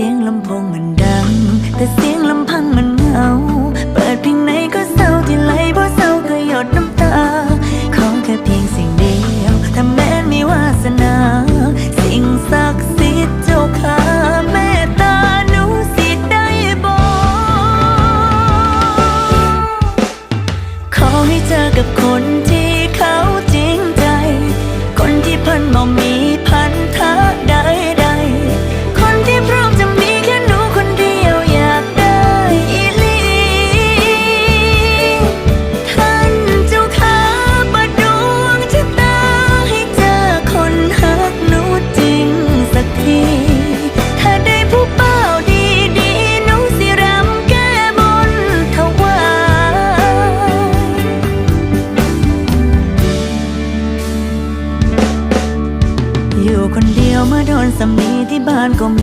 สียงลำโพงมันดัง แต่เสียงลำพังมันเงา เปิดเพลงไหนก็เศร้าที่ไหลบ่เศร้าก็หยดน้ำตา ของแค่เพียงสิ่งเดียวถ้าแม้นมีวาสนา สิ่งศักดิ์สิทธิ์เจ้าค่ะแม่ตาหนูสิได้บอก ขอให้เจอกับคนที่เขาจริงใจ คนที่เพิ่นมองมี อยู่คนเดียวเมื่อโดนสามีที่บ้านก็